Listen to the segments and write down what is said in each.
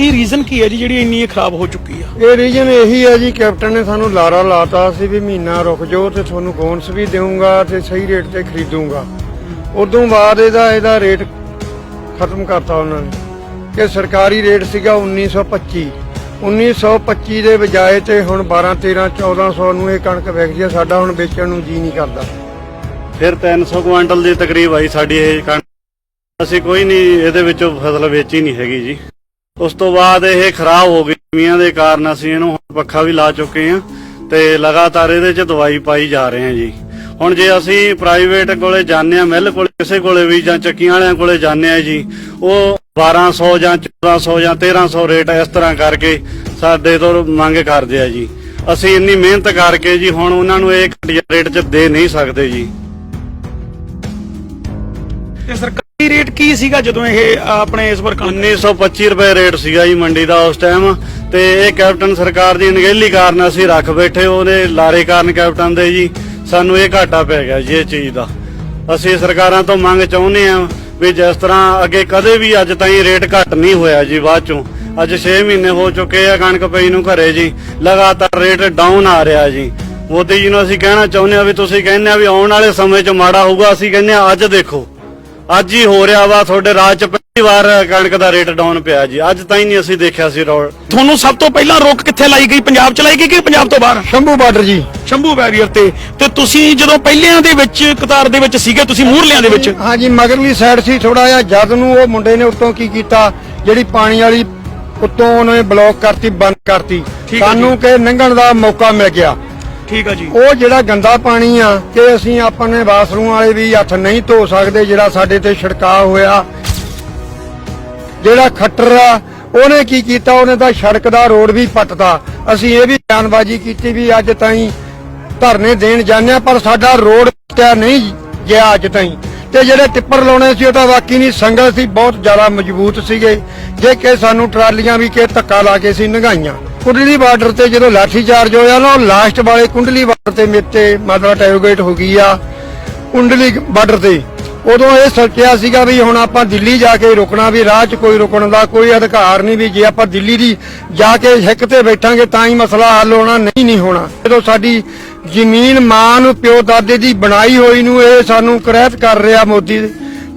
ਕੀ reason ਕੀ ਹੈ ਜੀ ਜਿਹੜੀ ਇੰਨੀ ਇਹ ਖਰਾਬ ਹੋ ਚੁੱਕੀ ਆ? ਇਹ ਰੀਜਨ ਇਹੀ ਹੈ ਜੀ ਕੈਪਟਨ ਨੇ ਸਾਨੂੰ ਲਾਰਾ ਲਾਤਾ ਸੀ ਵੀ ਮਹੀਨਾ ਰੁਕ ਜਾਓ ਤੇ ਤੁਹਾਨੂੰ ਬੋਨਸ ਵੀ ਦੇਵਾਂਗਾ ਤੇ ਸਹੀ ਰੇਟ ਤੇ ਖਰੀਦੂੰਗਾ। ਉਦੋਂ ਬਾਅਦ ਇਹਦਾ ਇਹਦਾ ਰੇਟ ਖਤਮ ਕਰਤਾ ਉਹਨਾਂ ਨੇ। ਕਿ ਸਰਕਾਰੀ ਰੇਟ ਸੀਗਾ 1925 1925 ਦੇ ਬਜਾਏ ਤੇ ਹੁਣ 12 13 1400 ਨੂੰ ਇਹ ਕਣਕ ਵਿਕਦੀ ਹੈ ਸਾਡਾ ਹੁਣ ਵੇਚਣ ਨੂੰ ਜੀ ਨਹੀਂ ਕਰਦਾ। ਫਿਰ 300 ਕੁਆਂਟਲ ਦੀ ਤਕਰੀਬ ਆਈ ਸਾਡੀ ਇਹ ਕਣਕ। ਅਸੀਂ ਕੋਈ ਨਹੀਂ ਇਹਦੇ ਵਿੱਚੋਂ ਫਸਲ ਵੇਚੀ ਨਹੀਂ ਹੈਗੀ ਜੀ। ਉਸ ਤੋਂ ਬਾਅਦ ਇਹ ਖਰਾਬ ਹੋ ਗਈ। ਮੀਆਂ ਦੇ ਕਾਰਨ ਅਸੀਂ ਇਹਨੂੰ ਪੱਖਾ ਵੀ ਲਾ ਚੁੱਕੇ ਹਾਂ ਤੇ ਲਗਾਤਾਰ ਇਹਦੇ 'ਚ ਦਵਾਈ ਪਾਈ ਜਾ ਰਹੇ ਹਾਂ ਜੀ। ਹੁਣ ਜੇ ਅਸੀਂ ਪ੍ਰਾਈਵੇਟ ਕੋਲੇ ਜਾਂਦੇ ਆ ਮਿੱਲ ਕੋਲੇ, ਕਿਸੇ ਕੋਲੇ ਵੀ ਜਾਂ ਚੱਕੀਆਂ ਵਾਲਿਆਂ ਕੋਲੇ ਜਾਂਦੇ ਆ ਜੀ, ਉਹ 1200 ਜਾਂ 1400 ਜਾਂ 1300 ਰੇਟ ਇਸ ਤਰ੍ਹਾਂ ਕਰਕੇ ਸਾਡੇ ਤੋਂ ਮੰਗ ਕਰਦੇ ਆ ਜੀ। ਅਸੀਂ ਇੰਨੀ ਮਿਹਨਤ ਕਰਕੇ ਜੀ ਹੁਣ ਉਹਨਾਂ ਨੂੰ ਇਹ ਘਟੀਆ ਰੇਟ 'ਚ ਦੇ ਨਹੀਂ ਸਕਦੇ ਜੀ। ਤੇ ਸਰਕਾਰੀ ਰੇਟ ਕੀ ਸੀਗਾ ਜਦੋਂ ਇਹ ਆਪਣੇ ਇਸ ਵਾਰ ਕਣਕ? 1925 ਰੁਪਏ ਰੇਟ ਸੀਗਾ ਜੀ ਮੰਡੀ ਦਾ ਉਸ ਟਾਈਮ ਤੇ ਇਹ ਕੈਪਟਨ ਸਰਕਾਰ ਦੀ ਅਣਗਹਿਲੀ ਕਾਰਨ ਅਸੀਂ ਰੱਖ ਬੈਠੇ ਉਹਦੇ ਲਾਰੇ ਕਾਰਨ ਕੈਪਟਨ ਦੇ ਜੀ। ਸਾਨੂੰ ਇਹ ਘਾਟਾ ਪੈ ਗਿਆ ਜੀ ਇਹ ਚੀਜ਼ ਦਾ। ਅਸੀਂ ਸਰਕਾਰਾਂ ਤੋਂ ਮੰਗ ਚਾਹੁੰਦੇ ਆ ਵੀ ਜਿਸ ਤਰ੍ਹਾਂ ਅੱਗੇ ਕਦੇ ਵੀ ਅੱਜ ਤਾਈਂ ਰੇਟ ਘੱਟ ਨਹੀਂ ਹੋਇਆ ਜੀ ਬਾਅਦ ਚੋਂ। ਅੱਜ 6 ਮਹੀਨੇ ਹੋ ਚੁੱਕੇ ਆ ਕਣਕ ਪਈ ਨੂੰ ਘਰੇ ਜੀ। ਲਗਾਤਾਰ ਰੇਟ ਡਾਊਨ ਆ ਰਿਹਾ ਜੀ। ਮੋਦੀ ਜੀ ਨੂੰ ਅਸੀਂ ਕਹਿਣਾ ਚਾਹੁੰਦੇ ਆ ਵੀ ਤੁਸੀਂ ਕਹਿੰਦੇ ਆ ਵੀ ਆਉਣ ਵਾਲੇ ਸਮੇਂ 'ਚ ਮਾੜਾ ਹੋਊਗਾ, ਅਸੀਂ ਕਹਿੰਦੇ ਆ ਅੱਜ ਦੇਖੋ। ਅੱਜ ਹੀ ਹੋ ਰਿਹਾ ਵਾ ਤੁਹਾਡੇ ਰਾਜ 'ਚ ਪਹਿਲੀ ਵਾਰ ਕਣਕ ਦਾ ਰੇਟ ਡਾਊਨ ਪਿਆ ਜੀ। ਅੱਜ ਤਾਈਂ ਨਹੀਂ ਅਸੀਂ ਦੇਖਿਆ ਸੀ ਰੌ- ਤੁਹਾਨੂੰ ਸਭ ਤੋਂ ਪਹਿਲਾਂ ਰੋਕ ਕਿੱਥੇ ਲਾਈ ਗਈ? ਪੰਜਾਬ ਚ ਲਾਈ ਗਈ ਕਿ ਪੰਜਾਬ ਤੋਂ ਬਾਹਰ? ਸ਼ੰਭੂ ਬਾਰਡਰ ਜੀ। ਸ਼ੰਭੂ ਬੈਰੀਅਰ ਤੇ। ਤੇ ਤੁਸੀਂ ਜਦੋਂ ਪਹਿਲਿਆਂ ਦੇ ਵਿੱਚ ਕਤਾਰ ਦੇ ਵਿੱਚ ਸੀਗੇ ਤੁਸੀਂ ਮੂਹਰਲਿਆਂ ਦੇ ਵਿੱਚ? ਹਾਂਜੀ ਮਗਰਲੀ ਸਾਈਡ ਸੀ ਥੋੜਾ ਜਿਹਾ। ਜਦ ਨੂੰ ਉਹ ਮੁੰਡੇ ਨੇ ਉੱਤੋਂ ਕੀ ਕੀਤਾ ਜਿਹੜੀ ਪਾਣੀ ਵਾਲੀ ਉੱਤੋਂ ਉਹਨੇ ਬਲੌਕ ਕਰਤੀ ਬੰਦ ਕਰਤੀ। ਠੀਕ ਹੈ ਸਾਨੂੰ ਕਿ ਲੰਘਣ ਦਾ ਮੌਕਾ ਮਿਲ ਗਿਆ। ਠੀਕ ਆ ਜੀ। ਉਹ ਜਿਹੜਾ ਗੰਦਾ ਪਾਣੀ ਆ, ਕਿ ਅਸੀਂ ਆਪਣੇ ਬਾਥਰੂਮ ਵਾਲੇ ਵੀ ਹੱਥ ਨਹੀਂ ਧੋ ਸਕਦੇ, ਜਿਹੜਾ ਸਾਡੇ ਤੇ ਛਿੜਕਾਅ ਹੋਇਆ। ਜਿਹੜਾ ਖੱਟਰ ਆ, ਉਹਨੇ ਕੀ ਕੀਤਾ? ਉਹਨੇ ਤਾਂ ਸੜਕ ਦਾ ਰੋਡ ਵੀ ਪੱਟਤਾ। ਅਸੀਂ ਇਹ ਵੀ ਬਿਆਨਬਾਜ਼ੀ ਕੀਤੀ ਵੀ ਅੱਜ ਤਾਈਂ ਧਰਨੇ ਦੇਣ ਜਾਂਦੇ ਹਾਂ, ਪਰ ਸਾਡਾ ਰੋਡ ਪੱਟਿਆ ਨਹੀਂ ਗਿਆ ਅੱਜ ਤਾਈਂ। ਤੇ ਜਿਹੜੇ ਟਿੱਪਰ ਲਾਉਣੇ ਸੀ, ਉਹ ਤਾਂ ਵਾਕਈ ਨਹੀਂ, ਸੰਗਲ ਸੀ, ਬਹੁਤ ਜ਼ਿਆਦਾ ਮਜ਼ਬੂਤ ਸੀਗੇ। ਜੇ ਕਿ ਸਾਨੂੰ ਟਰਾਲੀਆਂ ਵੀ ਕੇ ਧੱਕਾ ਲਾ ਕੇ ਸੀ ਨਗਾਈਆਂ। ਕੁੰਡਲੀ ਬਾਰਡਰ ਤੇ ਜਦੋਂ ਲਾਠੀ ਚਾਰਜ ਹੋਇਆ ਨਾ, ਉਹ ਲਾਸਟ ਵਾਲੇ ਕੁੰਡਲੀ ਬਾਰਡਰ ਤੇ ਮੇਤੇ ਮਤਲਬ ਟੈਰੋਗੇਟ ਹੋ ਗਈ ਆ ਕੁੰਡਲੀ ਬਾਰਡਰ ਤੇ। ਉਦੋਂ ਇਹ ਸੋਚਿਆ ਸੀਗਾ ਵੀ ਹੁਣ ਆਪਾਂ ਦਿੱਲੀ ਜਾ ਕੇ ਰੁਕਣਾ, ਵੀ ਰਾਹ 'ਚ ਕੋਈ ਰੁਕਣ ਦਾ ਕੋਈ ਅਧਿਕਾਰ ਨਹੀਂ, ਵੀ ਜੇ ਆਪਾਂ ਦਿੱਲੀ ਦੀ ਜਾ ਕੇ ਹਿੱਕ ਤੇ ਬੈਠਾਂਗੇ ਤਾਂ ਹੀ ਮਸਲਾ ਹੱਲ ਹੋਣਾ, ਨਹੀਂ ਨਹੀਂ ਹੋਣਾ। ਜਦੋਂ ਸਾਡੀ ਜ਼ਮੀਨ, ਮਾਂ ਨੂੰ, ਪਿਓ, ਦਾਦੇ ਦੀ ਬਣਾਈ ਹੋਈ ਨੂੰ ਇਹ ਸਾਨੂੰ ਕਰਹਿਤ ਕਰ ਰਿਹਾ ਮੋਦੀ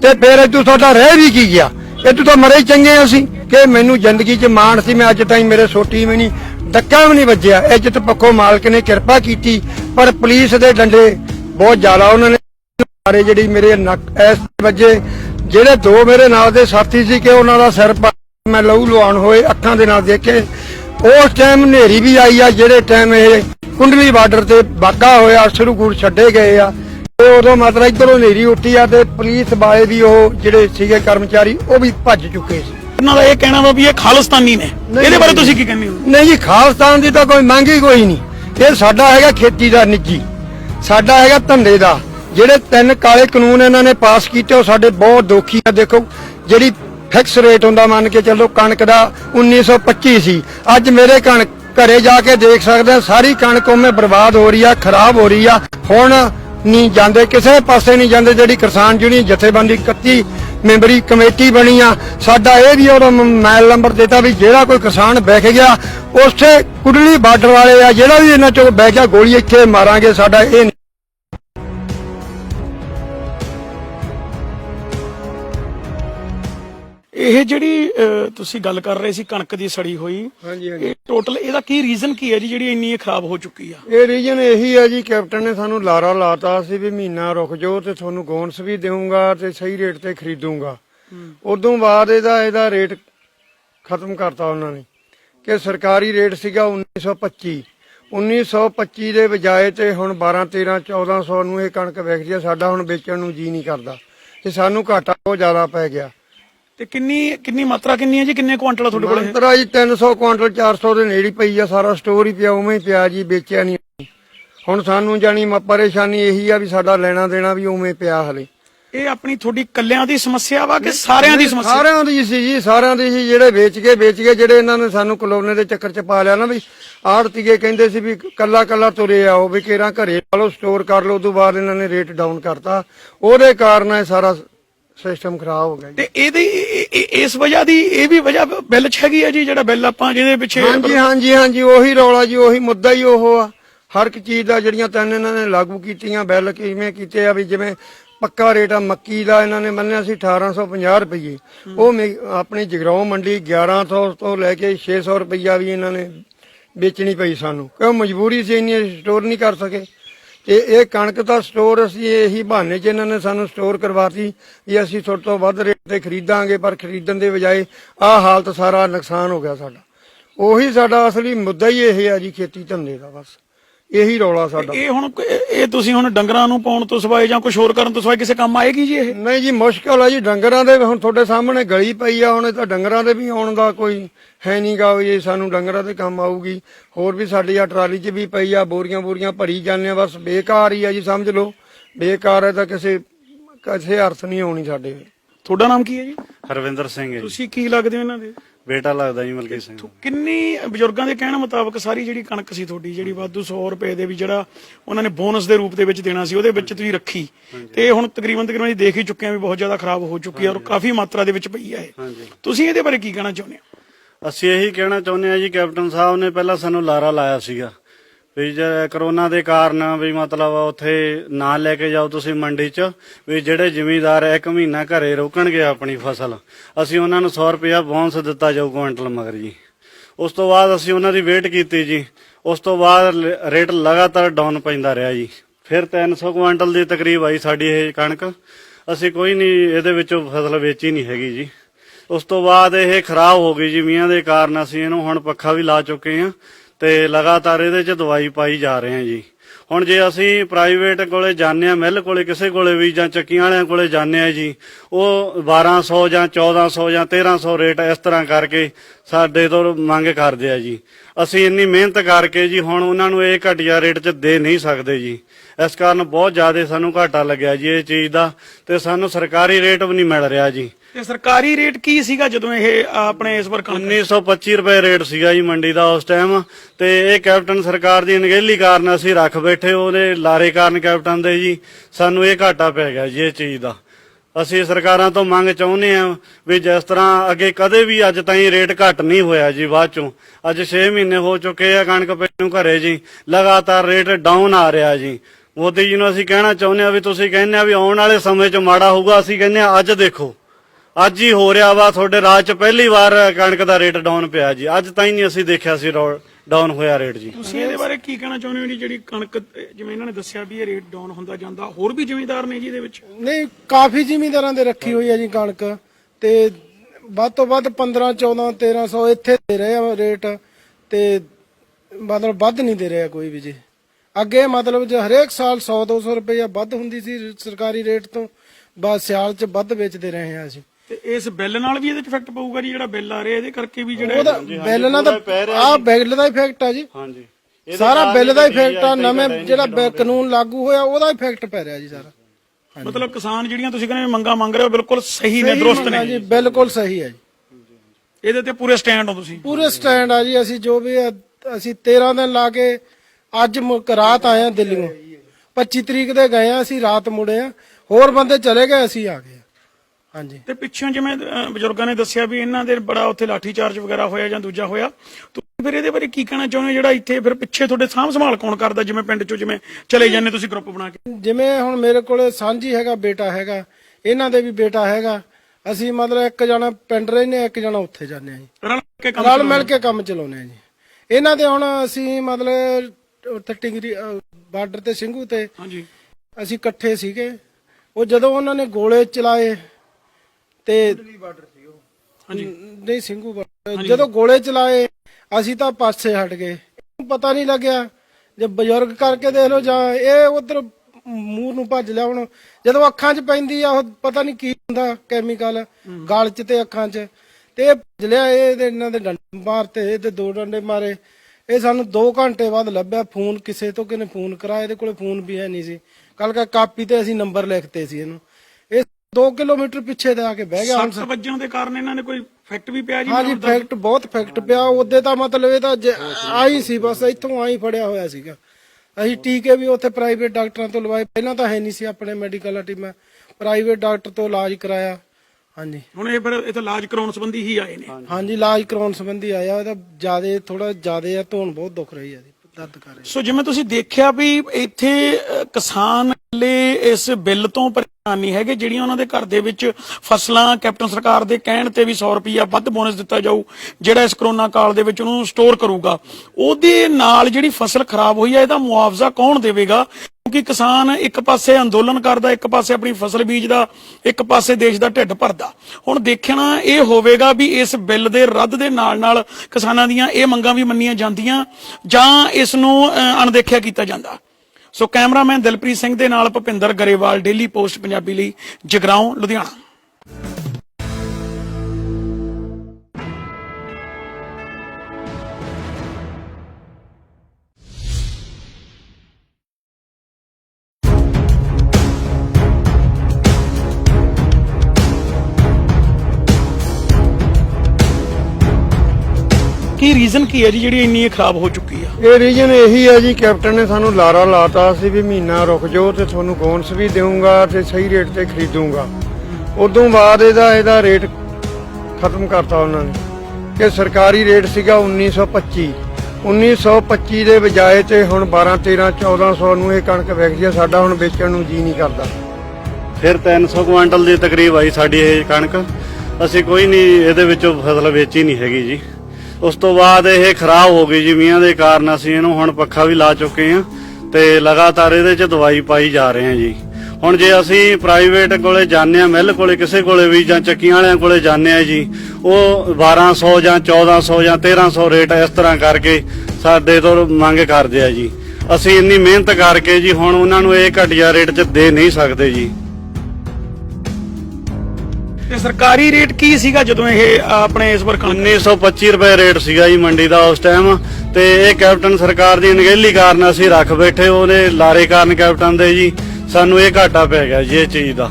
ਤੇ, ਫਿਰ ਇਹ ਸਾਡਾ ਰਹਿ ਵੀ ਕੀ ਗਿਆ? ਇਹ ਤਾਂ ਮਰੇ ਚੰਗੇ ਅਸੀਂ, ਕਿ ਮੈਨੂੰ ਜ਼ਿੰਦਗੀ 'ਚ ਮਾਣ ਸੀ, ਮੈਂ ਅੱਜ ਤਾਈਂ ਮੇਰੇ ਸੋਟੀ ਵੀ ਨਹੀਂ ਡੱਕਾ ਵੀ ਨਹੀਂ ਵੱਜਿਆ। ਇੱਜ਼ਤ ਪੱਖੋਂ ਮਾਲਕ ਨੇ ਕਿਰਪਾ ਕੀਤੀ, ਪਰ ਪੁਲਿਸ ਦੇ ਡੰਡੇ ਬਹੁਤ ਜ਼ਿਆਦਾ ਉਹਨਾਂ ਨੇ ਮਾਰੇ, ਜਿਹੜੀ ਮੇਰੇ ਨੱਕ ਐਸ ਵਜੇ, ਜਿਹੜੇ ਦੋ ਮੇਰੇ ਨਾਲ ਦੇ ਸਾਥੀ ਸੀ ਕਿ ਉਹਨਾਂ ਦਾ ਸਿਰ ਮੈਂ ਲਹੂ ਲੁਹਾਨ ਹੋਏ, ਅੱਖਾਂ ਦੇ ਨਾਲ ਦੇਖੇ। ਉਸ ਟਾਈਮ ਹਨੇਰੀ ਵੀ ਆਈ ਆ, ਜਿਹੜੇ ਟਾਈਮ ਇਹ ਕੁੰਡਲੀ ਬਾਰਡਰ ਤੇ ਬਾਗਾ ਹੋਇਆ ਸ਼ੁਰੂ ਛੱਡੇ ਗਏ ਆ। ਤੇ ਉਦੋਂ ਮਤਲਬ ਇਧਰੋਂ ਹਨੇਰੀ ਉੱਠੀ ਆ ਤੇ ਪੁਲਿਸ ਵਾਲੇ ਵੀ ਉਹ ਜਿਹੜੇ ਸੀਗੇ ਕਰਮਚਾਰੀ ਉਹ ਵੀ ਭੱਜ ਚੁੱਕੇ ਸੀ। ਇਹਨਾਂ ਦਾ ਇਹ ਕਹਿਣਾ ਵਾ ਵੀ ਇਹ ਖਾਲਿਸਤਾਨੀ ਨੇ। ਇਹਦੇ ਬਾਰੇ। ਤੁਸੀਂ ਕੀ ਕਹਿੰਦੇ ਹੋ? ਨਹੀਂ ਜੀ ਖਾਲਸਤਾਨ ਦੀ ਤਾਂ ਕੋਈ ਮੰਗ ਹੀ ਕੋਈ ਨਹੀਂ। ਇਹ ਸਾਡਾ ਹੈਗਾ ਖੇਤੀ ਦਾ ਨਿੱਜੀ। ਸਾਡਾ ਹੈਗਾ ਧੰਦੇ ਦਾ। ਜਿਹੜੇ ਤਿੰਨ ਕਾਲੇ ਕਾਨੂੰਨ ਇਹਨਾਂ ਨੇ ਪਾਸ ਕੀਤੇ ਉਹ ਸਾਡੇ ਬਹੁਤ ਦੋਖੀ ਆ। ਦੇਖੋ ਜਿਹੜੀ ਫਿਕਸ ਰੇਟ ਹੁੰਦਾ ਮੰਨ ਕੇ ਚੱਲੋ ਕਣਕ ਦਾ 1925 ਸੀ ਅੱਜ ਮੇਰੇ ਕਣਕ ਘਰੇ ਜਾ ਕੇ ਦੇਖ ਸਕਦੇ ਆ ਸਾਰੀ ਕਣਕ ਉਵੇਂ ਬਰਬਾਦ ਹੋ ਰਹੀ ਆ ਖਰਾਬ ਹੋ ਰਹੀ ਆ। ਹੁਣ ਨਹੀਂ ਜਾਂਦੇ, ਕਿਸੇ ਪਾਸੇ ਨਹੀਂ ਜਾਂਦੇ, ਜਿਹੜੀ ਕਿਸਾਨ ਯੂਨੀਅਨ ਜਥੇਬੰਦੀ 31 ਮੈਂਬਰੀ ਕਮੇਟੀ ਬਣੀ ਆ, ਸਾਡਾ ਇਹ ਵੀ ਉਹ ਮੈਲ ਨੰਬਰ ਦਿੱਤਾ ਵੀ ਜਿਹੜਾ ਕੋਈ ਕਿਸਾਨ ਬੈਠ ਗਿਆ ਉਸੇ ਕੁਡਲੀ ਬਾਰਡਰ ਵਾਲੇ ਆ, ਜਿਹੜਾ ਵੀ ਇਹਨਾਂ ਚੋਂ ਬਹਿ ਗਿਆ, ਗੋਲੀ ਇੱਥੇ ਮਾਰਾਂਗੇ, ਸਾਡਾ ਇਹ ਇਹ ਜਿਹੜੀ ਅਹ, ਤੁਸੀਂ ਗੱਲ ਕਰ ਰਹੇ ਸੀ ਕਣਕ ਦੀ ਸੜੀ ਹੋਈ ਹਾਂਜੀ ਹਾਂਜੀ। ਇਹ ਟੋਟਲ ਇਹਦਾ ਕੀ ਰੀਜ਼ਨ ਕੀ ਹੈ ਜੀ ਜਿਹੜੀ ਇੰਨੀ ਇਹ ਖਰਾਬ ਹੋ ਚੁੱਕੀ ਆ? ਇਹ ਰੀਜਨ ਇਹੀ ਹੈ ਜੀ ਕੈਪਟਨ ਨੇ ਸਾਨੂੰ ਲਾਰਾ ਲਾਤਾ ਸੀ ਵੀ ਮਹੀਨਾ ਰੁਕ ਜਾਓ ਤੇ ਤੁਹਾਨੂੰ ਗੋਨਸ ਵੀ ਦੇਵਾਂਗਾ ਤੇ ਸਹੀ ਰੇਟ ਤੇ ਖਰੀਦੂੰਗਾ। ਉਦੋਂ ਬਾਅਦ ਇਹਦਾ ਇਹਦਾ ਰੇਟ ਖਤਮ ਕਰਤਾ ਉਹਨਾਂ ਨੇ ਕਿ ਸਰਕਾਰੀ ਰੇਟ ਸੀਗਾ 1925 1925 ਦੇ ਬਜਾਏ ਤੇ ਹੁਣ 12 13 1400 ਨੂੰ ਇਹ ਕਣਕ ਵਿਕਦੀ ਆ ਸਾਡਾ ਹੁਣ ਵੇਚਣ ਨੂੰ ਜੀ ਨਹੀਂ ਕਰਦਾ। ਤੇ ਸਾਨੂੰ ਘਾਟਾ ਬਹੁਤ ਜ਼ਿਆਦਾ ਪੈ ਗਿਆ। ਤੇ ਕਿੰਨੀ ਕਿੰਨੀ ਮਾਤਰਾ ਕਿੰਨੀ ਹੈ ਜੀ? ਕਿੰਨੇ ਕੁਆਂਟਲ ਆ ਤੁਹਾਡੇ ਕੋਲ? ਇਹ? ਮੰਤਰਾ ਜੀ 300 ਕੁਆਂਟਲ 400 ਦੇ ਨੇੜੇ ਹੀ ਪਈ ਆ। ਸਾਰਾ ਸਟੋਰ ਹੀ ਪਿਆ ਉਵੇਂ ਹੀ ਪਿਆ ਜੀ ਵੇਚਿਆ ਨਹੀਂ। ਹੁਣ ਸਾਨੂੰ ਮ- ਪਰੇਸ਼ਾਨੀ ਇਹੀ ਆ ਵੀ ਸਾਡਾ ਲੈਣਾ ਦੇਣਾ ਵੀ ਉਵੇਂ ਪਿਆ ਹਲੇ। ਇਹ ਆਪਣੀ ਤੁਹਾਡੀ ਕੱਲਿਆਂ ਦੀ ਸਮੱਸਿਆ ਵਾ ਕਿ ਸਾਰਿਆਂ ਦੀ ਸਮੱਸਿਆ? ਸਾਰਿਆਂ ਦੀ ਸੀ ਜੀ ਸਾਰਿਆਂ ਦੀ ਸੀ। ਜਿਹੜੇ ਵੇਚ ਕੇ ਵੇਚ ਕੇ ਜਿਹੜੇ ਇਹਨਾਂ ਨੇ ਸਾਨੂੰ ਕਲੋਨੇ ਦੇ ਚੱਕਰ ਚ ਪਾ ਲਿਆ ਨਾ ਵੀ ਆੜਤੀਏ ਕਹਿੰਦੇ ਸੀ ਵੀ ਕੱਲਾ ਕੱਲਾ ਤੁਰੇ ਆਓ ਵੀ ਕੇਰਾਂ ਘਰੇ ਲਾ ਲਓ ਸਟੋਰ ਕਰ ਲਓ ਉਦੋਂ ਬਾਅਦ ਇਹਨਾਂ ਨੇ ਰੇਟ ਡਾਊਨ ਕਰਤਾ। ਉਹਦੇ ਕਾਰਨ ਇਹ ਸਾਰਾ ਸਿਸਟਮ ਖਰਾਬ ਹੋ ਗਿਆ ਜੀ। ਤੇ ਇਹਦੀ ਇਹ- ਇਹ- ਇਸ ਵਜ੍ਹਾ ਦੀ ਇਹ ਵੀ ਵਜ੍ਹਾ ਬਿੱਲ ਚ ਹੈਗੀ ਆ ਜੀ ਜਿਹੜਾ ਬਿੱਲ ਆਪਾਂ ਜਿਹਦੇ ਪਿੱਛੇ ਹਾਂਜੀ ਹਾਂਜੀ ਹਾਂਜੀ ਉਹੀ ਰੌਲਾ ਜੀ ਉਹੀ ਮੁੱਦਾ ਹੀ ਉਹ ਆ। ਹਰ ਇੱਕ ਚੀਜ਼ ਦਾ ਜਿਹੜੀਆਂ ਤਿੰਨ ਇਹਨਾਂ ਨੇ ਲਾਗੂ ਕੀਤੀਆਂ ਬਿੱਲ ਕਿਵੇਂ ਕੀਤੇ ਆ ਵੀ ਜਿਵੇਂ ਪੱਕਾ ਰੇਟ ਆ ਮੱਕੀ ਦਾ ਇਹਨਾਂ ਨੇ ਮੰਨਿਆ ਸੀ 1850 ਰੁਪਏ ਉਹ ਮੇ- ਆਪਣੀ ਜਗਰਾਉਂ ਮੰਡੀ 1100 ਤੋਂ ਲੈ ਕੇ 600 ਰੁਪਈਆ ਵੀ ਇਹਨਾਂ ਨੇ ਵੇਚਣੀ ਪਈ ਸਾਨੂੰ। ਕਿਉਂ ਮਜਬੂਰੀ ਸੀ ਇੰਨੀ ਸਟੋਰ ਨਹੀਂ ਕਰ ਸਕੇ। ਤੇ ਇਹ ਕਣਕ ਦਾ ਸਟੋਰ ਅਸੀਂ ਇਹੀ ਬਹਾਨੇ 'ਚ ਇਹਨਾਂ ਨੇ ਸਾਨੂੰ ਸਟੋਰ ਕਰਵਾਤੀ ਵੀ ਅਸੀਂ ਤੁਹਾਡੇ ਤੋਂ ਵੱਧ ਰੇਟ ਤੇ ਖਰੀਦਾਂਗੇ, ਪਰ ਖਰੀਦਣ ਦੇ ਬਜਾਏ ਆਹ ਹਾਲਤ ਸਾਰਾ ਨੁਕਸਾਨ ਹੋ ਗਿਆ ਸਾਡਾ। ਉਹੀ ਸਾਡਾ ਅਸਲੀ ਮੁੱਦਾ ਹੀ ਇਹ ਆ ਜੀ ਖੇਤੀ ਧੰਦੇ ਦਾ ਬਸ। ਇਹੀ ਰੌਲਾ ਸਾਡਾ। ਇਹ ਹੁਣ ਇਹ ਤੁਸੀਂ ਹੁਣ ਡੰਗਰਾਂ ਨੂੰ ਪਾਉਣ ਤੋਂ ਸਿਵਾਏ ਜਾਂ ਕੁਝ ਹੋਰ ਕਰਨ ਤੋਂ ਸਿਵਾਏ ਕਿਸੇ ਕੰਮ ਆਏਗੀ ਜੀ ਇਹ? ਨਹੀਂ ਜੀ ਮੁਸ਼ਕਲ ਆ ਜੀ। ਡੰਗਰਾਂ ਦੇ ਹੁਣ ਤੁਹਾਡੇ ਸਾਹਮਣੇ ਗਲੀ ਪਈ ਆ ਹੁਣ ਇਹ ਤਾਂ ਡੰਗਰਾਂ ਦੇ ਵੀ ਆਉਣ ਦਾ ਕੋਈ ਹੈ ਨਹੀਂਗਾ ਵੀ ਇਹ ਸਾਨੂੰ ਡੰਗਰਾਂ ਦੇ ਕੰਮ ਆਊਗੀ। ਹੋਰ ਵੀ ਸਾਡੀ ਆ ਟਰਾਲੀ 'ਚ ਵੀ ਪਈ ਆ ਬੋਰੀਆਂ ਬੋਰੀਆਂ ਭਰੀ ਜਾਂਦੇ ਆ ਬਸ ਬੇਕਾਰ ਹੀ ਆ ਜੀ ਸਮਝ ਲਓ। ਬੇਕਾਰ ਹੈ ਤਾਂ ਕਿਸੇ ਕਿਸੇ ਅਰਥ ਨਹੀਂ ਆਉਣੀ ਸਾਡੇ। ਤੁਹਾਡਾ ਨਾਮ ਕੀ ਹੈ ਜੀ? ਹਰਵਿੰਦਰ ਸਿੰਘ ਹੈ ਜੀ। ਤੁਸੀਂ ਕੀ ਲੱਗਦੇ ਹੋ ਇਹਨਾਂ ਦੇ? ਬੇਟਾ ਲੱਗਦਾ ਜੀ ਮਲਕੀ ਸਿੰਘ ਕਿੰਨੀ ਬਜ਼ੁਰਗਾਂ ਦੇ ਕਹਿਣ ਮੁਤਾਬਕ ਸਾਰੀ ਜਿਹੜੀ ਕਣਕ ਸੀ ਤੁਹਾਡੀ ਜਿਹੜੀ ਵਾਧੂ 100 ਰੁਪਏ ਦੇ ਵੀ ਜਿਹੜਾ ਉਹਨਾਂ ਨੇ ਬੋਨਸ ਦੇ ਰੂਪ ਦੇ ਵਿੱਚ ਦੇਣਾ ਸੀ ਉਹਦੇ ਵਿੱਚ ਤੁਸੀਂ ਰੱਖੀ। ਤੇ ਹੁਣ ਤਕਰੀਬਨ ਤਕਰੀਬਨ ਅਸੀਂ ਦੇਖ ਹੀ ਚੁੱਕੇ ਹਾਂ ਵੀ ਬਹੁਤ ਜ਼ਿਆਦਾ ਖਰਾਬ ਹੋ ਚੁੱਕੀ ਹੈ ਔਰ ਕਾਫੀ ਮਾਤਰਾ ਦੇ ਵਿੱਚ ਪਈ ਹੈ ਇਹ। ਤੁਸੀਂ ਇਹਦੇ ਬਾਰੇ ਕੀ ਕਹਿਣਾ ਚਾਹੁੰਦੇ ਹੋ? ਅਸੀਂ ਇਹੀ ਕਹਿਣਾ ਚਾਹੁੰਦੇ ਆ ਜੀ ਕੈਪਟਨ ਸਾਹਿਬ ਨੇ ਪਹਿਲਾਂ ਸਾਨੂੰ ਲਾਰਾ ਲਾਇਆ ਸੀਗਾ। ਵੀ ਜੇ ਕਰੋਨਾ ਦੇ ਕਾਰਨ ਵੀ ਮਤਲਬ ਉੱਥੇ ਨਾ ਲੈ ਕੇ ਜਾਓ ਤੁਸੀਂ ਮੰਡੀ 'ਚ, ਵੀ ਜਿਹੜੇ ਜ਼ਿਮੀਂਦਾਰ ਇੱਕ ਮਹੀਨਾ ਘਰੇ ਰੋਕਣਗੇ ਆਪਣੀ ਫਸਲ, ਅਸੀਂ ਉਹਨਾਂ ਨੂੰ 100 ਰੁਪਇਆ ਬੋਨਸ ਦਿੱਤਾ ਜਾਊ ਕੁਇੰਟਲ ਮਗਰ ਜੀ। ਉਸ ਤੋਂ ਬਾਅਦ ਅਸੀਂ ਉਹਨਾਂ ਦੀ ਵੇਟ ਕੀਤੀ ਜੀ। ਉਸ ਤੋਂ ਬਾਅਦ ਰੇਟ ਲਗਾਤਾਰ ਡਾਊਨ ਪੈਂਦਾ ਰਿਹਾ ਜੀ। ਫਿਰ 300 ਕੁਇੰਟਲ ਦੀ ਤਕਰੀਬ ਆਈ ਸਾਡੀ ਇਹ ਕਣਕ। ਅਸੀਂ ਕੋਈ ਨਹੀਂ ਇਹਦੇ ਵਿੱਚੋਂ ਫਸਲ ਵੇਚੀ ਨਹੀਂ ਹੈਗੀ ਜੀ। ਉਸ ਤੋਂ ਬਾਅਦ ਇਹ ਖਰਾਬ ਹੋ ਗਈ ਜੀ ਮੀਆਂ ਦੇ ਕਾਰਨ ਅਸੀਂ ਇਹਨੂੰ ਹੁਣ ਪੱਖਾ ਵੀ ਲਾ ਚੁੱਕੇ ਹਾਂ। ਤੇ ਲਗਾਤਾਰ ਇਹਦੇ 'ਚ ਦਵਾਈ ਪਾਈ ਜਾ ਰਹੇ ਹਾਂ ਜੀ। ਹੁਣ ਜੇ ਅਸੀਂ ਪ੍ਰਾਈਵੇਟ ਕੋਲੇ ਜਾਂਦੇ ਆ ਮਿੱਲ ਕੋਲੇ, ਕਿਸੇ ਕੋਲੇ ਵੀ ਜਾਂ ਚੱਕੀਆਂ ਵਾਲਿਆਂ ਕੋਲੇ ਜਾਂਦੇ ਆ ਜੀ, ਉਹ 1200 ਜਾਂ 1400 ਜਾਂ 1300 ਰੇਟ ਇਸ ਤਰ੍ਹਾਂ ਕਰਕੇ ਸਾਡੇ ਤੋਂ ਮੰਗ ਕਰਦੇ ਆ ਜੀ। ਅਸੀਂ ਇੰਨੀ ਮਿਹਨਤ ਕਰਕੇ ਜੀ, ਹੁਣ ਉਹਨਾਂ ਨੂੰ ਇਹ ਘਟੀਆ ਰੇਟ 'ਚ ਦੇ ਨਹੀਂ ਸਕਦੇ ਜੀ। ਇਸ ਕਾਰਨ ਬਹੁਤ ਜ਼ਿਆਦਾ ਸਾਨੂੰ ਘਾਟਾ ਲੱਗਿਆ ਜੀ ਇਹ ਚੀਜ਼ ਦਾ ਤੇ ਸਾਨੂੰ ਸਰਕਾਰੀ ਰੇਟ ਵੀ ਨਹੀਂ ਮਿਲ ਰਿਹਾ ਜੀ। ਤੇ ਸਰਕਾਰੀ ਰੇਟ ਕੀ ਸੀਗਾ ਜਦੋਂ ਇਹ ਆਪਣੇ ਇਸ ਵਾਰ ਕਣਕ? 1925 ਰੁਪਏ ਰੇਟ ਸੀਗਾ ਜੀ ਮੰਡੀ ਦਾ ਉਸ ਟਾਈਮ ਤੇ ਇਹ ਕੈਪਟਨ ਸਰਕਾਰ ਦੀ ਅਣਗਹਿਲੀ ਕਾਰਨ ਅਸੀਂ ਰੱਖ ਬੈਠੇ ਉਹਦੇ ਲਾਰੇ ਕਾਰਨ ਕੈਪਟਨ ਦੇ ਜੀ ਸਾਨੂੰ ਇਹ ਘਾਟਾ ਪੈ ਗਿਆ ਜੀ ਇਹ ਚੀਜ਼ ਦਾ। ਅਸੀਂ ਸਰਕਾਰਾਂ ਤੋਂ ਮੰਗ ਚਾਹੁੰਦੇ ਆ ਵੀ ਜਿਸ ਤਰ੍ਹਾਂ ਅੱਗੇ ਕਦੇ ਵੀ ਅੱਜ ਤਾਈਂ ਰੇਟ ਘਟ ਨਹੀਂ ਹੋਇਆ ਜੀ ਬਾਅਦ ਚੋਂ। ਅੱਜ 6 ਮਹੀਨੇ ਹੋ ਚੁੱਕੇ ਆ ਕਣਕ ਪਈ ਨੂੰ ਘਰੇ ਜੀ ਲਗਾਤਾਰ ਰੇਟ ਡਾਊਨ ਆ ਰਿਹਾ ਜੀ। ਮੋਦੀ ਜੀ ਨੂੰ ਅਸੀਂ ਕਹਿਣਾ ਚਾਹੁੰਦੇ ਆ ਵੀ ਤੁਸੀਂ ਕਹਿੰਦੇ ਆ ਵੀ ਆਉਣ ਵਾਲੇ ਸਮੇਂ 'ਚ ਮਾੜਾ ਹੋਊਗਾ ਅਸੀਂ ਕਹਿੰਦੇ ਆ ਅੱਜ ਦੇਖੋ। ਅੱਜ ਹੀ ਹੋ ਰਿਹਾ ਵਾ ਤੁਹਾਡੇ ਰਾਜ 'ਚ ਪਹਿਲੀ ਵਾਰ ਕਣਕ ਦਾ ਰੇਟ ਡਾਊਨ ਪਿਆ ਜੀ। ਅੱਜ ਤਾਈਂ ਨਹੀਂ ਅਸੀਂ ਦੇਖਿਆ ਸੀ ਡਾਊਨ ਹੋਇਆ ਰੇਟ ਜੀ। ਤੁਸੀਂ ਇਹਦੇ ਬਾਰੇ ਕੀ ਕਹਿਣਾ ਚਾਹੁੰਦੇ ਹੋ ਜੀ ਜਿਹੜੀ ਕਣਕ ਜਿਵੇਂ ਇਹਨਾਂ ਨੇ ਦੱਸਿਆ ਵੀ ਇਹ ਰੇਟ ਡਾਊਨ ਹੁੰਦਾ ਜਾਂਦਾ ਹੋਰ ਵੀ ਜ਼ਿਮੀਂਦਾਰ ਨੇ ਜੀ ਇਹਦੇ ਵਿੱਚ? ਨਹੀਂ ਕਾਫੀ ਜ਼ਿਮੀਂਦਾਰਾਂ ਦੇ ਰੱਖੀ ਹੋਈ ਹੈ ਜੀ ਕਣਕ ਤੇ ਵੱਧ ਤੋਂ ਵੱਧ 15 14 1300 ਇੱਥੇ ਦੇ ਰਹੇ ਆ ਰੇਟ ਤੇ ਮਤਲਬ ਵੱਧ ਨਹੀਂ ਦੇ ਰਿਹਾ ਕੋਈ ਵੀ ਜੀ। ਅੱਗੇ ਮਤਲਬ ਜੇ ਹਰੇਕ ਸਾਲ 100 200 ਰੁਪਏ ਵੱਧ ਹੁੰਦੀ ਸੀ ਸਰਕਾਰੀ ਰੇਟ ਤੋਂ ਬਸ ਸਿਆਲ 'ਚ ਵੱਧ ਵੇਚਦੇ ਰਹੇ ਆ ਅਸੀਂ। ਤੇ ਇਸ ਬਿੱਲ ਨਾਲ ਵੀ ਇਹਦੇ ਚ ਇਫੈਕਟ ਪਊਗਾ ਜੀ ਜਿਹੜਾ ਬਿੱਲ ਆ ਰਿਹਾ ਇਹਦੇ ਕਰਕੇ ਵੀ ਜਿਹੜਾ ਉਹਦਾ ਬਿੱਲ ਨਾਲ ਤਾਂ ਆਹ ਬਿੱਲ ਦਾ ਇਫੈਕਟ ਆ ਜੀ। ਹਾਂਜੀ। ਸਾਰਾ ਬਿੱਲ ਦਾ ਇਫੈਕਟ ਆ ਨਵੇਂ ਜਿਹੜਾ ਕਾਨੂੰਨ ਲਾਗੂ ਹੋਇਆ ਉਹਦਾ ਇਫੈਕਟ ਪੈ ਰਿਹਾ ਜੀ ਸਾਰਾ। ਮਤਲਬ ਕਿਸਾਨ ਜਿਹੜੀਆਂ ਤੁਸੀਂ ਕਹਿੰਦੇ ਮੰਗਾ ਮੰਗ ਰਹੇ ਹੋ ਬਿਲਕੁਲ ਸਹੀ ਨੇ ਦਰੁਸਤ ਨੇ। ਜੀ ਬਿਲਕੁਲ ਸਹੀ ਹੈ ਜੀ। ਇਹਦੇ ਤੇ ਪੂਰੇ ਸਟੈਂਡ ਹੋ ਤੁਸੀਂ। ਪੂਰੇ ਸਟੈਂਡ ਆ ਜੀ ਅਸੀਂ ਜੋ ਵੀ ਆ, ਅਸੀਂ 13 ਦਿਨ ਲਾ ਕੇ ਅੱਜ ਮੁ- ਰਾਤ ਆਏ ਆ ਦਿੱਲੀੋਂ। 25 ਤਰੀਕ ਦੇ ਗਏ ਆ ਅਸੀਂ ਰਾਤ ਮੁੜੇ ਆ। ਹੋਰ ਬੰਦੇ ਚਲੇ ਗਏ ਅਸੀਂ ਆ ਗਏ। ਹਾਂਜੀ। ਤੇ ਪਿੱਛੋਂ ਜਿਵੇਂ ਅਹ, ਬਜ਼ੁਰਗਾਂ ਨੇ ਦੱਸਿਆ ਵੀ ਇਹਨਾਂ ਦੇ ਬੜਾ ਉੱਥੇ ਲਾਠੀ ਚਾਰਜ ਵਗੈਰਾ ਹੋਇਆ ਜਾਂ ਦੂਜਾ ਹੋਇਆ। ਤੁਸੀਂ ਫਿਰ ਇਹਦੇ ਬਾਰੇ ਕੀ ਕਹਿਣਾ ਚਾਹੁੰਦੇ ਹੋ? ਜਿਹੜਾ ਇੱਥੇ ਫਿਰ ਪਿੱਛੇ ਤੁਹਾਡੇ ਸਾਂਭ ਸੰਭਾਲ ਕੌਣ ਕਰਦਾ ਜਿਵੇਂ ਪਿੰਡ ਚੋਂ ਜਿਵੇਂ ਚਲੇ ਜਾਂਦੇ ਤੁਸੀਂ ਗਰੁੱਪ ਬਣਾ ਕੇ? ਜਿਵੇਂ ਹੁਣ ਮੇਰੇ ਕੋਲੇ ਸਾਂਝੀ ਹੈਗਾ ਬੇਟਾ ਹੈਗਾ ਇਹਨਾਂ ਦੇ ਵੀ ਬੇਟਾ ਹੈਗਾ। ਅਸੀਂ ਮਤਲਬ ਇੱਕ ਜਣਾ ਪਿੰਡ ਰਹਿੰਦੇ ਇੱਕ ਜਣਾ ਉੱਥੇ ਜਾਂਦੇ ਆ ਜੀ। ਰਲ ਕੇ ਕੰਮ ਰਲ ਮਿਲ ਕੇ ਕੰਮ ਚਲਾਉਂਦੇ ਆ ਜੀ। ਇਹਨਾਂ ਦੇ ਹੁਣ ਅਸੀਂ ਮਤਲਬ ਉੱਥੇ ਟਿੰਗਰੀ ਬਾਰਡਰ ਤੇ ਸਿੰਘੂ ਤੇ ਹਾਂਜੀ। ਅਸੀਂ ਇਕੱਠੇ ਸੀਗੇ। ਉਹ ਜਦੋਂ ਉਹਨਾਂ ਨੇ ਗੋਲੇ ਚਲਾਏ ਤੇ ਹਾਂਜੀ। ਨਹੀਂ ਸਿੰਘੂ ਬਾਰਡਰ। ਜਦੋਂ ਗੋਲੇ ਚਲਾਏ ਅਸੀਂ ਤਾਂ ਪਾਸੇ ਹਟ ਗਏ। ਇਹਨੂੰ ਪਤਾ ਨਹੀਂ ਲੱਗਿਆ ਜੇ ਬਜ਼ੁਰਗ ਕਰਕੇ ਦੇਖ ਲਓ ਜਾਂ ਇਹ ਉਧਰ ਮੂੰਹ ਨੂੰ ਭੱਜ ਲਿਆ ਹੁਣ। ਜਦੋਂ ਅੱਖਾਂ 'ਚ ਪੈਂਦੀ ਆ ਉਹ ਪਤਾ ਨਹੀਂ ਕੀ ਹੁੰਦਾ ਕੈਮੀਕਲ ਗਲ 'ਚ ਤੇ ਅੱਖਾਂ 'ਚ। ਤੇ ਇਹ ਭੱਜ ਲਿਆ ਇਹ ਇਹਦੇ ਇਹਨਾਂ ਦੇ ਡੰਡੇ ਮਾਰਤੇ ਇਹਦੇ ਦੋ ਡੰਡੇ ਮਾਰੇ। ਇਹ ਸਾਨੂੰ 2 ਘੰਟੇ ਬਾਅਦ ਲੱਭਿਆ ਫੋਨ ਕਿਸੇ ਤੋਂ ਕਿਨੇ ਫੋਨ ਕਰਾਇਆ? ਇਹਦੇ ਕੋਲੇ ਫੋਨ ਵੀ ਹੈ ਨਹੀਂ ਸੀ। ਕੱਲ ਕਾ ਕਾਪੀ ਤੇ ਅਸੀਂ ਨੰਬਰ ਲਿਖਤੇ ਸੀ ਇਹਨੂੰ। ਇਹ 2 ਕਿਲੋਮੀਟਰ ਪਿੱਛੇ ਦੇ ਆ ਕੇ ਬਹਿ ਗਿਆ ਹੁਣ ਸੱਟ ਵੱਜਣ ਦੇ ਕਾਰਨ ਇਹਨਾਂ ਨੇ ਕੋਈ ਫੈਕਟ ਵੀ ਪਿਆ ਜੀ? ਹਾਂਜੀ ਫੈਕਟ ਬਹੁਤ ਫੈਕਟ ਪਿਆ। ਉਹਦੇ ਤਾਂ ਮਤਲਬ ਇਹ ਤਾਂ ਜ- ਆਈ ਸੀ ਬਸ ਇੱਥੋਂ ਆਈ ਫੜਿਆ ਹੋਇਆ ਸੀਗਾ। ਅਸੀਂ ਟੀਕੇ ਵੀ ਉੱਥੇ ਪ੍ਰਾਈਵੇਟ ਡਾਕਟਰਾਂ ਤੋਂ ਲਵਾਏ। ਪਹਿਲਾਂ ਤਾਂ ਹੈ ਨਹੀਂ ਸੀ ਆਪਣੇ ਮੈਡੀਕਲ ਟੀਮਾਂ ਪ੍ਰਾਈਵੇਟ ਡਾਕਟਰ ਤੋਂ ਇਲਾਜ ਕਰਾਇਆ। ਹਾਂਜੀ। ਹੁਣ ਇਹ ਫਿਰ ਇੱਥੇ ਇਲਾਜ ਕਰਾਉਣ ਸੰਬੰਧੀ ਹੀ ਆਏ ਨੇ। ਹਾਂਜੀ। ਇਲਾਜ ਕਰਾਉਣ ਸੰਬੰਧੀ ਆਇਆ ਇਹਦਾ ਜਿਆਦੇ ਥੋੜਾ ਜਿਆਦੇ ਆ ਧੋਣ ਬਹੁਤ ਦੁਖ ਰਹੀ ਆ ਜੀ ਦਰਦ ਕਰ ਰਹੀ ਸੋ ਜਿਵੇਂ ਤੁਸੀਂ ਦੇਖਿਆ ਵੀ ਇੱਥੇ ਅ, ਕਿਸਾਨ ਲਈ ਇਸ ਬਿੱਲ ਤੋਂ ਪਰੇਸ਼ਾਨ ਨਹੀਂ ਹੈਗੇ ਜਿਹੜੀਆਂ ਉਹਨਾਂ ਦੇ ਘਰ ਦੇ ਵਿੱਚ ਫਸਲਾਂ ਕੈਪਟਨ ਸਰਕਾਰ ਦੇ ਕਹਿਣ ਤੇ ਵੀ 100 ਰੁਪਈਆ ਵੱਧ ਬੋਨਸ ਦਿੱਤਾ ਜਾਊ ਜਿਹੜਾ ਇਸ ਕਰੋਨਾ ਕਾਲ ਦੇ ਵਿੱਚ ਉਹਨੂੰ ਸਟੋਰ ਕਰੂਗਾ। ਉਹਦੇ ਨਾਲ ਜਿਹੜੀ ਫਸਲ ਖਰਾਬ ਹੋਈ ਹੈ ਇਹਦਾ ਮੁਆਵਜ਼ਾ ਕੌਣ ਦੇਵੇਗਾ? ਕਿਉਂਕਿ ਕਿਸਾਨ ਇੱਕ ਪਾਸੇ ਅੰਦੋਲਨ ਕਰਦਾ, ਇੱਕ ਪਾਸੇ ਆਪਣੀ ਫਸਲ ਬੀਜਦਾ, ਇੱਕ ਪਾਸੇ ਦੇਸ਼ ਦਾ ਢਿੱਡ ਭਰਦਾ। ਹੁਣ ਦੇਖਣਾ ਇਹ ਹੋਵੇਗਾ ਵੀ ਇਸ ਬਿੱਲ ਦੇ ਰੱਦ ਦੇ ਨਾਲ ਨਾਲ ਕਿਸਾਨਾਂ ਦੀਆਂ ਇਹ ਮੰਗਾਂ ਵੀ ਮੰਨੀਆਂ ਜਾਂਦੀਆਂ ਜਾਂ ਇਸ ਨੂੰ ਅਣਦੇਖਿਆ ਕੀਤਾ ਜਾਂਦਾ। ਸੋ ਕੈਮਰਾਮੈਨ ਦਿਲਪ੍ਰੀਤ ਸਿੰਘ ਦੇ ਨਾਲ ਭੁਪਿੰਦਰ ਗਰੇਵਾਲ, ਡੇਲੀ ਪੋਸਟ, ਪੰਜਾਬੀ ਲਈ ਜਗਰਾਉਂ, ਲੁਧਿਆਣਾ। ਕੀ ਰੀਜ਼ਨ ਕੀ ਹੈ ਜੀ ਜਿਹੜੀ ਇੰਨੀ ਖਰਾਬ ਹੋ ਚੁੱਕੀ ਆ? ਇਹ ਰੀਜਨ ਇਹੀ ਹੈ ਜੀ ਕੈਪਟਨ ਨੇ ਸਾਨੂੰ ਲਾਰਾ ਲਾਤਾ ਸੀ ਵੀ ਮਹੀਨਾ ਰੁਕ ਜਾਓ ਤੇ ਤੁਹਾਨੂੰ ਬੋਨਸ ਵੀ ਦੇਵਾਂਗਾ ਤੇ ਸਹੀ ਰੇਟ ਤੇ ਖਰੀਦੂੰਗਾ। ਉਦੋਂ ਬਾਅਦ ਇਹਦਾ ਇਹਦਾ ਰੇਟ ਖਤਮ ਕਰਤਾ ਉਹਨਾਂ ਨੇ ਕਿ ਸਰਕਾਰੀ ਰੇਟ ਸੀਗਾ 1925 1925 ਦੇ ਬਜਾਏ ਤੇ ਹੁਣ 12 13 1400 ਨੂੰ ਇਹ ਕਣਕ ਵਿਕਦੀ ਆ ਸਾਡਾ ਹੁਣ ਵੇਚਣ ਨੂੰ ਜੀ ਨਹੀਂ ਕਰਦਾ। ਫਿਰ 300 ਕੁਆਂਟਲ ਦੀ ਤਕਰੀਬ ਆਈ ਸਾਡੀ ਇਹ ਕਣਕ। ਅਸੀਂ ਕੋਈ ਨਹੀਂ ਇਹਦੇ ਵਿੱਚੋਂ ਫਸਲ ਵੇਚੀ ਨਹੀਂ ਹੈਗੀ ਜੀ। ਉਸ ਤੋਂ ਬਾਅਦ ਇਹ ਖਰਾਬ ਹੋ ਗਈ ਜੀ ਮੀਂਹਾਂ ਦੇ ਕਾਰਨ ਅਸੀਂ ਇਹਨੂੰ ਹੁਣ ਪੱਖਾ ਵੀ ਲਾ ਚੁੱਕੇ ਹਾਂ ਤੇ ਲਗਾਤਾਰ ਇਹਦੇ 'ਚ ਦਵਾਈ ਪਾਈ ਜਾ ਰਹੇ ਹਾਂ ਜੀ। ਹੁਣ ਜੇ ਅਸੀਂ ਪ੍ਰਾਈਵੇਟ ਕੋਲੇ ਜਾਂਦੇ ਆ ਮਿੱਲ ਕੋਲੇ, ਕਿਸੇ ਕੋਲੇ ਵੀ ਜਾਂ ਚੱਕੀਆਂ ਵਾਲਿਆਂ ਕੋਲੇ ਜਾਂਦੇ ਆ ਜੀ, ਉਹ 1200 ਜਾਂ 1400 ਜਾਂ 1300 ਰੇਟ ਇਸ ਤਰ੍ਹਾਂ ਕਰਕੇ ਸਾਡੇ ਤੋਂ ਮੰਗ ਕਰਦੇ ਆ ਜੀ। ਅਸੀਂ ਇੰਨੀ ਮਿਹਨਤ ਕਰਕੇ ਜੀ ਹੁਣ ਉਹਨਾਂ ਨੂੰ ਇਹ ਘਟੀਆ ਰੇਟ 'ਚ ਦੇ ਨਹੀਂ ਸਕਦੇ ਜੀ। ਤੇ ਸਰਕਾਰੀ ਰੇਟ ਕੀ ਸੀਗਾ ਜਦੋਂ ਇਹ ਆਪਣੇ ਇਸ ਵਾਰ ਕਣਕ? 1925 ਰੁਪਏ ਰੇਟ ਸੀਗਾ ਜੀ ਮੰਡੀ ਦਾ ਉਸ ਟਾਈਮ ਤੇ ਇਹ ਕੈਪਟਨ ਸਰਕਾਰ ਦੀ ਅਣਗਹਿਲੀ ਕਾਰਨ ਅਸੀਂ ਰੱਖ ਬੈਠੇ ਉਹਨੇ ਲਾਰੇ ਕਾਰਨ ਕੈਪਟਨ ਦੇ ਜੀ, ਸਾਨੂੰ ਇਹ ਘਾਟਾ ਪੈ ਗਿਆ ਜੀ ਇਹ ਚੀਜ਼ ਦਾ।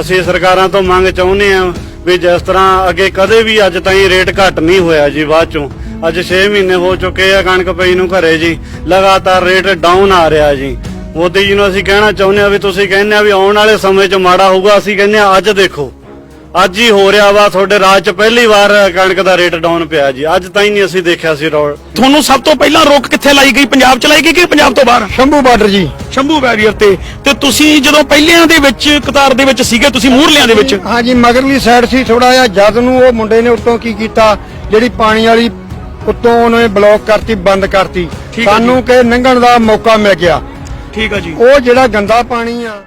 ਅਸੀਂ ਸਰਕਾਰਾਂ ਤੋਂ ਮੰਗ ਚਾਹੁੰਦੇ ਆ ਵੀ ਜਿਸ ਤਰ੍ਹਾਂ ਅੱਗੇ ਕਦੇ ਵੀ ਅੱਜ ਤਾਈਂ ਰੇਟ ਘਟ ਨਹੀਂ ਹੋਇਆ ਜੀ ਬਾਅਦ ਚੋਂ। ਅੱਜ 6 ਮਹੀਨੇ ਹੋ ਚੁੱਕੇ ਆ ਕਣਕ ਪਈ ਨੂੰ ਘਰੇ ਜੀ, ਲਗਾਤਾਰ ਰੇਟ ਡਾਊਨ ਆ ਰਿਹਾ ਜੀ। ਮੋਦੀ ਜੀ ਨੂੰ ਅਸੀਂ ਕਹਿਣਾ ਚਾਹੁੰਦੇ ਆ ਵੀ ਤੁਸੀਂ ਕਹਿੰਦੇ ਆ ਵੀ ਆਉਣ ਵਾਲੇ ਸਮੇਂ 'ਚ ਮਾੜਾ ਹੋਊਗਾ, ਅਸੀਂ ਕਹਿੰਦੇ ਆ ਅੱਜ ਦੇਖੋ। ਅੱਜ ਹੀ ਹੋ ਰਿਹਾ ਵਾ ਤੁਹਾਡੇ ਰਾਜ 'ਚ ਪਹਿਲੀ ਵਾਰ ਕਣਕ ਦਾ ਰੇਟ ਡਾਊਨ ਪਿਆ ਜੀ। ਅੱਜ ਤਾਈਂ ਨਹੀਂ ਅਸੀਂ ਦੇਖਿਆ ਸੀ ਰੋ- ਤੁਹਾਨੂੰ ਸਭ ਤੋਂ ਪਹਿਲਾਂ ਰੋਕ ਕਿੱਥੇ ਲਾਈ ਗਈ? ਪੰਜਾਬ ਚ ਲਾਈ ਗਈ ਕਿ ਪੰਜਾਬ ਤੋਂ ਬਾਹਰ? ਸ਼ੰਭੂ ਬਾਰਡਰ ਜੀ। ਸ਼ੰਭੂ ਬੈਰੀਅਰ ਤੇ। ਤੇ ਤੁਸੀਂ ਜਦੋਂ ਪਹਿਲਿਆਂ ਦੇ ਵਿੱਚ ਕਤਾਰ ਦੇ ਵਿੱਚ ਸੀਗੇ ਤੁਸੀਂ ਮੂਹਰਲਿਆਂ ਦੇ ਵਿੱਚ? ਹਾਂਜੀ ਮਗਰਲੀ ਸਾਈਡ ਸੀ ਥੋੜਾ ਜਿਹਾ। ਜਦ ਨੂੰ ਉਹ ਮੁੰਡੇ ਨੇ ਉੱਤੋਂ ਕੀ ਕੀਤਾ ਜਿਹੜੀ ਪਾਣੀ ਵਾਲੀ ਉੱਤੋਂ ਉਹਨੇ ਬਲੌਕ ਕਰਤੀ ਬੰਦ ਕਰਤੀ। ਠੀਕ ਹੈ ਸਾਨੂੰ ਕਿ ਲੰਘਣ ਦਾ ਮੌਕਾ ਮਿਲ ਗਿਆ। ਠੀਕ ਆ ਜੀ। ਉਹ ਜਿਹੜਾ ਗੰਦਾ ਪਾਣੀ ਆ